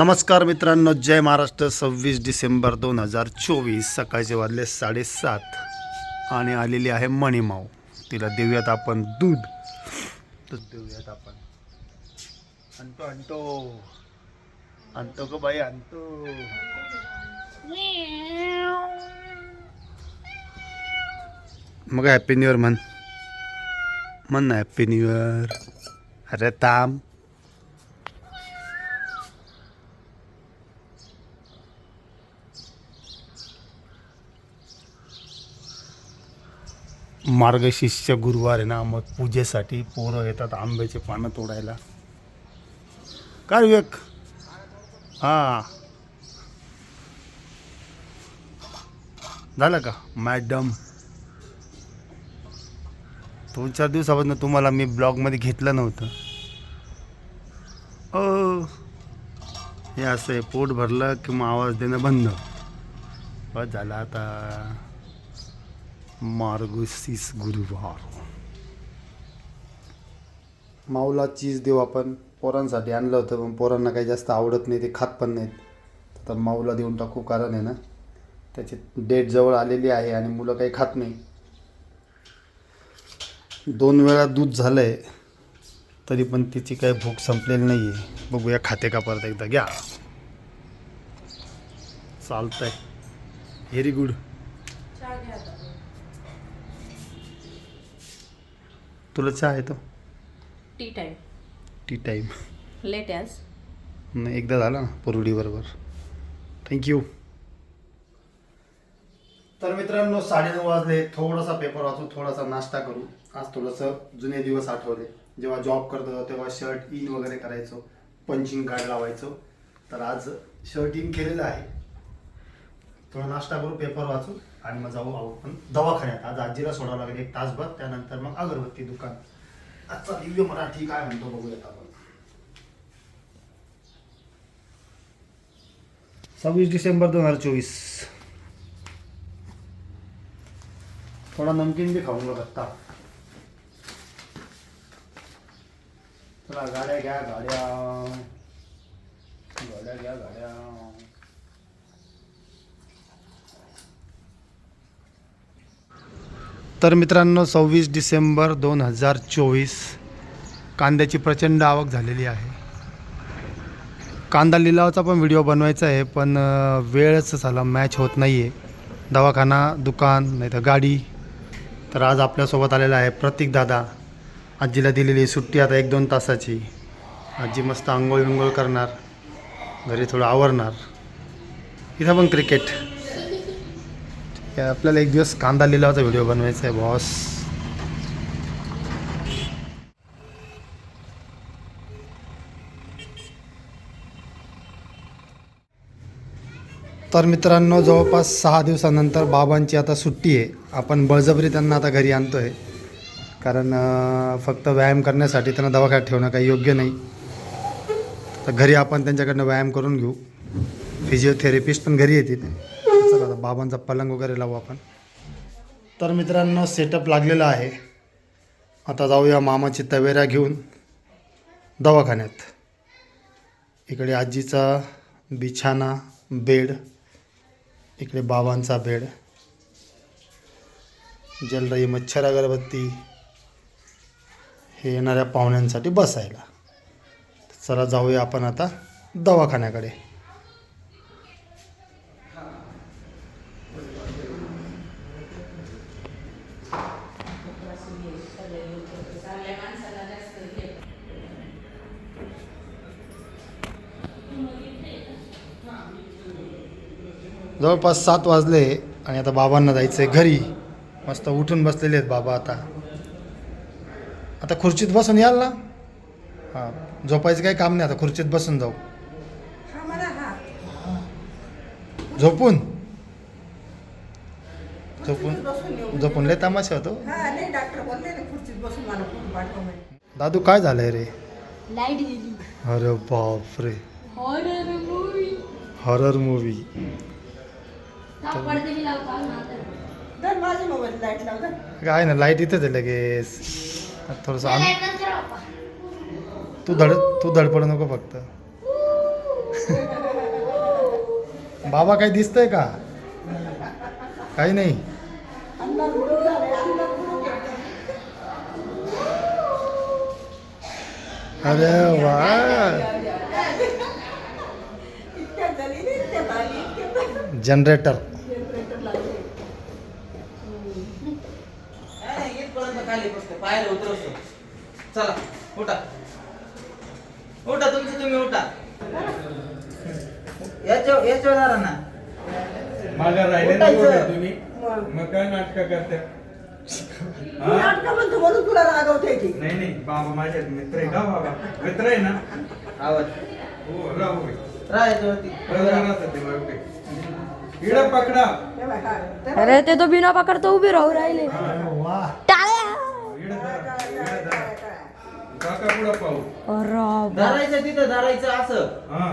नमस्कार मित्रांनो जय महाराष्ट्र सव्वीस डिसेंबर दोन हजार चोवीस सकाळचे वाजले साडेसात आणि आलेली आहे मणिमाव तिला देऊयात आपण दूध. दूध देऊयात आपण. आणतो आणतो. आणतो ग बाई आणतो. मग हॅपी न्यू इयर म्हण. म्हण ना हॅपी न्यू इयर अरे थांब. मार्गशीर्ष गुरुवार आहे ना मग पूजेसाठी पोरं येतात आंब्याचे पानं तोडायला. काय विवेक? हां. झालं का? मॅडम. दोन चार दिवसापासून तुम्हाला मी ब्लॉगमध्ये घेतलं नव्हतं. ओ हे असं आहे पोट भरलं की मग आवाज देणं बंद. बस झालं आता. मार्गशीर्ष गुरुवार. माऊला चीज देऊ आपण. पोरांसाठी आणलं होतं पण पोरांना काही जास्त आवडत नाही ते खात पण नाहीत. तर माऊला देऊन टाकू कारण आहे ना त्याची डेट जवळ आलेली आहे आणि मुलं काही खात नाही. दोन वेळा दूध झालं आहे तरी पण तिची काही भूक संपलेली नाही आहे बघूया खाते का परत एकदा. घ्या. चालतंय. व्हेरी गुड तुला चहा आहे तो tea time tea time late आज नाही एकदा झाला ना पुरुडी बरोबर. थँक्यू तर मित्रांनो साडेनऊ वाजले. थोडासा पेपर वाचू थोडासा नाश्ता करू. आज थोडंसं जुने दिवस आठवले. जेव्हा जॉब करत होतो तेव्हा शर्ट इन वगैरे करायचो. पंचिंग कार्ड लावायचो. तर आज शर्ट इन केलेलं आहे. थोडा नाश्ता करू पेपर वाचू. आणि मग जाऊ आपण दवाखान्यात. आज आजीला सोडावं लागेल एक तासभर त्यानंतर मग अगरबत्ती दुकान. आजचा दिव्य मराठी काय म्हणतो बघूयात आपण. सव्वीस डिसेंबर दोन हजार चोवीस. थोडा नमकीन बी खाऊन बघ आत्ता. चला गाड्या घ्या गाड्या. गाड्या घ्या गाड्या. तर मित्रांनो सव्वीस डिसेंबर दोन हजार चोवीस कांद्याची प्रचंड आवक झालेली आहे. कांदा लिलावाचा पण व्हिडिओ बनवायचा आहे पण वेळच झाला मॅच होत नाही आहे दवाखाना दुकान नाही तर गाडी. तर आज आपल्यासोबत आलेला आहे प्रतीक दादा. आजीला दिलेली सुट्टी आता एक दोन तासाची. आजी मस्त आंघोळ विंघोळ करणार. घरी थोडं आवरणार. इथं पण क्रिकेट आपल्याला एक दिवस कांदा लिलावाचा व्हिडिओ बनवायचा आहे बॉस तर मित्रांनो जवळपास सहा दिवसानंतर बाबांची आता सुट्टी आहे. आपण बळजबरी त्यांना आता घरी आणतो आहे कारण फक्त व्यायाम करण्यासाठी त्यांना दवाखान्यात ठेवणं काही योग्य नाही. तर घरी आपण त्यांच्याकडनं व्यायाम करून घेऊ. फिजिओथेरपिस्ट पण घरी येतील. चला आता बाबांचा पलंग वगैरे लावू आपण. तर मित्रांनो सेटअप लागलेला आहे. आता जाऊया मामाची तवेरा घेऊन दवाखान्यात. इकडे आजीचा बिछाना बेड इकडे बाबांचा बेड. जल रही मच्छर अगरबत्ती. हे येणाऱ्या पाहुण्यांसाठी बसायला. चला जाऊया आपण आता दवाखान्याकडे. जवळपास सात वाजले आणि आता बाबांना जायचं आहे घरी. मस्त उठून बसलेले आहेत बाबा आता. आता खुर्चीत बसून याल ना? हां झोपायचं काही काम नाही आता खुर्चीत बसून जाऊ. झोपून? झोपून झोपून लय तमाशा होतो. हा नाही डॉक्टर बोलले ना खुर्चीत बसून मला फोन पाठवा म्हणे. दादू काय झालंय रे? लाइट गेली. अरे बाप रे हॉरर मूवी काय ना लाइट इथंच आहे लगेच. थोडंसं तू धड तू धडपड नको फक्त. बाबा काही दिसतंय का? काही नाही. अरे वा. इतक्यात झाली रे, इतक्यात आली, इतक्यात आली. जनरेटर जनरेटर लागले. इथपर्यंत पायऱ्या उतरवतो चला उठा उठा तुमचं तुम्ही उठा याच्या याच्यावर धरा ना माझ्या राहिले ना उठायचं. बोलले तुम्ही मग. मग काय नाटक करते तू हा? नाटकं म्हणतो म्हणून तुला रागवते ती नाही नाही बाबा माझ्या मित्र आहे का बाबा मित्र आहे ना आवाज हो राहू रे. राहायचं बरोबर असं ते बरोबर. इकडं पकडा हे बघ, हा. ते बघ. अरे ते तो बिना पकडता उभे राहू राहिले काका पुढं पाहू. अरे धरायचं तिथं धरायचं असं. हा.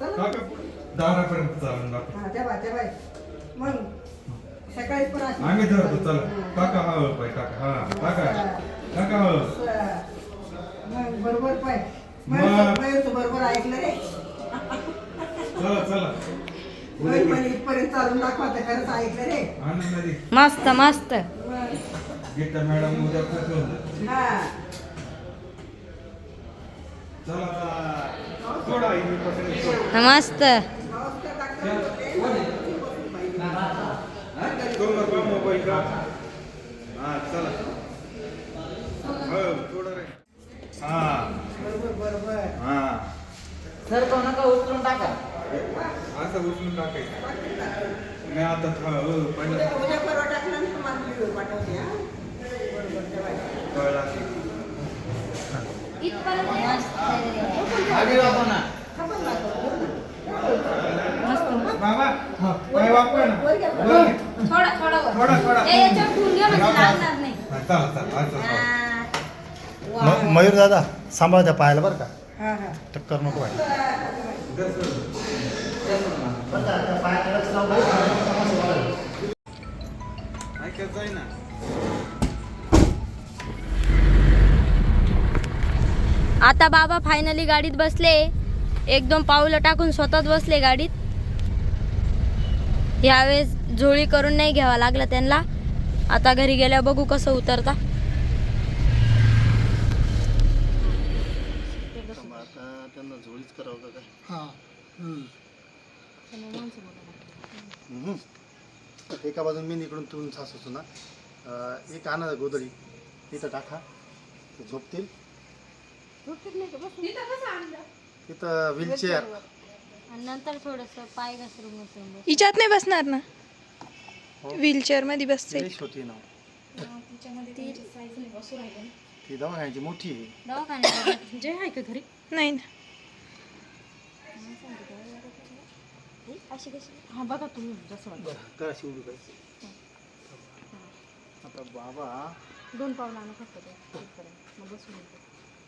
काका पुढं. दारापर्यंत चालून दाखव. हा. मग सकाळी पण अशी- आम्ही धरतो चला. काका हा पाय काका. हा काका. काका हा. मग बरोबर पाय. मग. बरोबर ऐकलं रे. चला चला. इथपर्यंत चालून दाखवा तर खरंच ऐकलं रे. आनंदी मस्त मस्त. गीता मॅडम उद्या हा. चला सोड. मस्त. नमस्कार डॉक्टर. बोलले. दोन रुपये मोबाईल का? हा चला. हो थोडं रे. हा. बरोबर बरोबर. हा. सर तो नका उचलून टाका. असं उचलून टाकायचं. मी आता था- हो, हा. बाबा हा, वापर ना. थोडा थोडा थोडा थोडा. म्हणजे नाही. हा, मयूर दादा सांभाळ त्या पायाला बरं का. टक्कर नको आहे आता बाबा फायनली गाडीत बसले. एक दोन पावलं टाकून स्वतःच बसले गाडीत. यावेळेस झोळी करून नाही घ्यावा लागलं त्यांना. आता घरी गेल्या बघू कसं उतरता त्यांना झोळीच करावं का काय एका बाजून मी इकडून तुरून सासू ना एक आणा गोदडी तिथं टाका ते झोपतील तिथं व्हीलचेअर आणि नंतर थोडस पाय घसरून घसरून बस. हिच्यात नाही बसणार ना? व्हीलचेअरमध्ये बसते. छोटी ना. ती दवाखान्याची मोठी आहे. दवाखान्यात. जे आहे का घरी? नाही ना. अशी कशी. हा बघा तुम्ही जसं वाटतं. बरं अशी उभी करायची आता बाबा दोन पावलं आणा फक्त ते इथपर्यंत. मग बसून येते.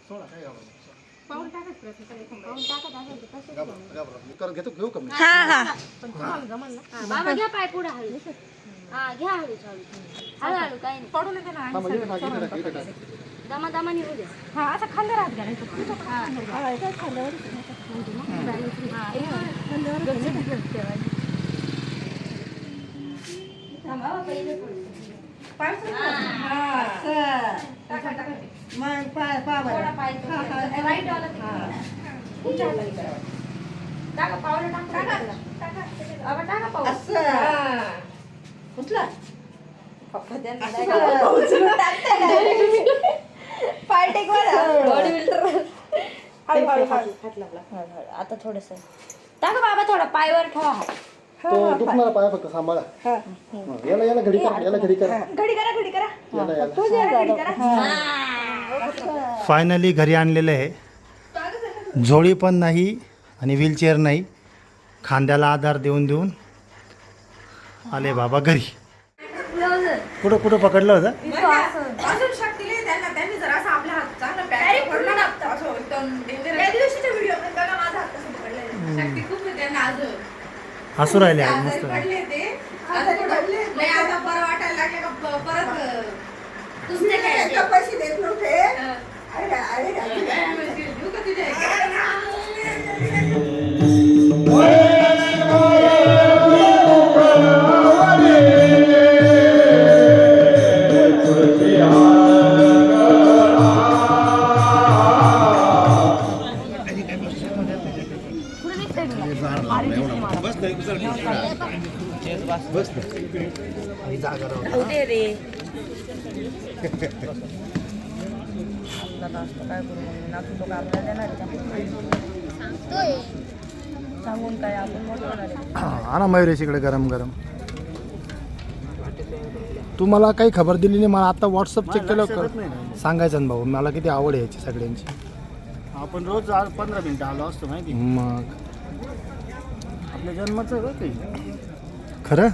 सोडा काय घाबरत पाऊल टाकायचं प्रयत्न करायचा. पाऊल टाकत असेल तर तसंच घेतो घेऊ का मी? हा हा. पण तुम्हाला जमल ना? हा, बाबा घ्या पाय पुढे हळू. हा घ्या हळू हळू हळू हळू काही नाही. पडू नका ना हा मग इकडे टाक, इकडे टाक, इकडे टाक. दमा दमा निघू द्या हा असं खांद्यावर हात घालायचं खांद्यावर हो, पुढे. हा, असं. टाका, टाका. मग पाय पा थोडा बरं पाय हा, हा. तो. राईट वाला तिकडे. उंच्या हाताने करा. टाका पावलं टाका बाबा टाका पाऊल असं उचला पप्पा त्यांना असं. direct उचलून टाकते direct. पाय टेकवर बॉडी बिल्डर हळू, हळू, हळू. आता थोडस. टाका बाबा थोडा पायवर ठेवा हात. तो दुखणारा पाय. फक्त सांभाळा. हा. हा, याला याला घडी करा याला घडी करा. घडी करा घडी करा. याला याला. तू जरा घडी करा. फायनली घरी आणलेलं आहे. झोळी पण नाही आणि व्हीलचेअर नाही. खांद्याला आधार देऊन देऊन आले बाबा घरी. कुठं कुठं पकडलं होतं? अजून शक्ती नाही त्यांना त्यांनी जर असं आपल्या हात चांगला पॅक पकडला ना असं एकदम त्या दिवशीच्या व्हिडिओ बघा माझा हात कसं पकडलाय. शक्ती खूप हसू राहिले आज मस्त. पडले ते. आता नाही आता बरं वाटायला लागले का प- परत दुसरे काय पैसे देत नव्हते. बस ना. रे. आपला असतं काय करू मग? नातू तो आपल्याला देणार आहे का? सांगून काय आपण मोठं होणार आहे? आणा मयुरेश इकडे गरम गरम. तू मला काही खबर दिली नाही मला आता व्हॉट्सअप चेक केलं. सांगायचं ना भाऊ मला किती आवड आहे याची सगळ्यांची. आपण रोज पंधरा मिनिटं आलो असतो माहिती मग. आपल्या जन्माचं खरं?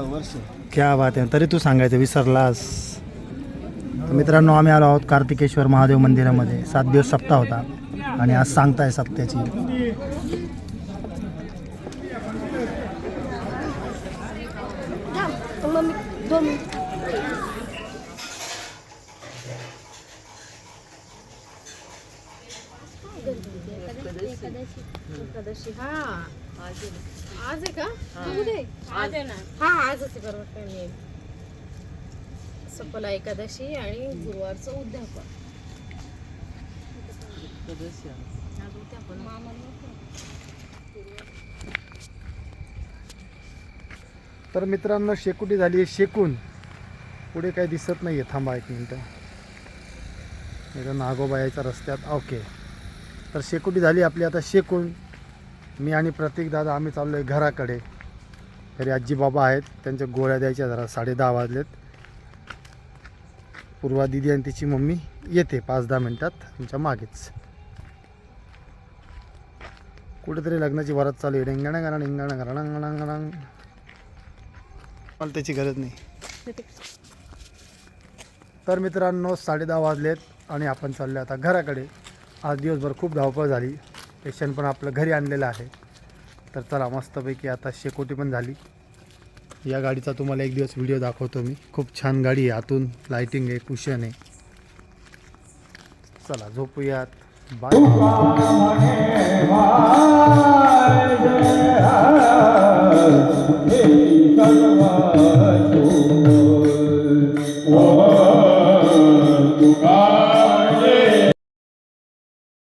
वर्ष. क्या बात आहे. तरी तू सांगायचं विसरलास. तर मित्रांनो आम्ही आलो आहोत कार्तिकेश्वर महादेव मंदिरामध्ये. सात दिवस सप्ताह होता. आणि आज सांगताय सप्त्याची. आज आहे का? आज आहे ना. हा आजच आहे बरोबर काय नाही सफला एकादशी आणि गुरुवारचं उद्यापन. आज उद्यापन तर मित्रांनो शेकुटी झाली आहे शेकून. पुढे काही दिसत नाही आहे थांबा एक मिनटं. इथं नागोबा यायचा रस्त्यात. ओके तर शेकुटी झाली आपली आता शेकून. मी आणि प्रतीक दादा आम्ही चाललो आहे घराकडे. तरी आजी बाबा आहेत त्यांच्या गोळ्या द्यायच्या जरा साडे दहा वाजलेत. पूर्वा दिदी आणि तिची मम्मी येते पाच दहा मिनटात आमच्या मागेच. कुठेतरी लग्नाची वरात चालू आहे. डेंगाणा गाणं डेंगाणा गाणं मला त्याची गरज नाही. तर मित्रांनो साडे दहा वाजलेत आणि आपण चाललो आता घराकडे. आज दिवसभर खूप धावपळ झाली. पेशंट पण आपलं घरी आणलेलं आहे. तर चला मस्तपैकी आता शेकोटी पण झाली. या गाडीचा तुम्हाला एक दिवस व्हिडिओ दाखवतो मी. खूप छान गाडी आहे. आतून लायटिंग आहे कुशन आहे. चला झोपूयात. बाय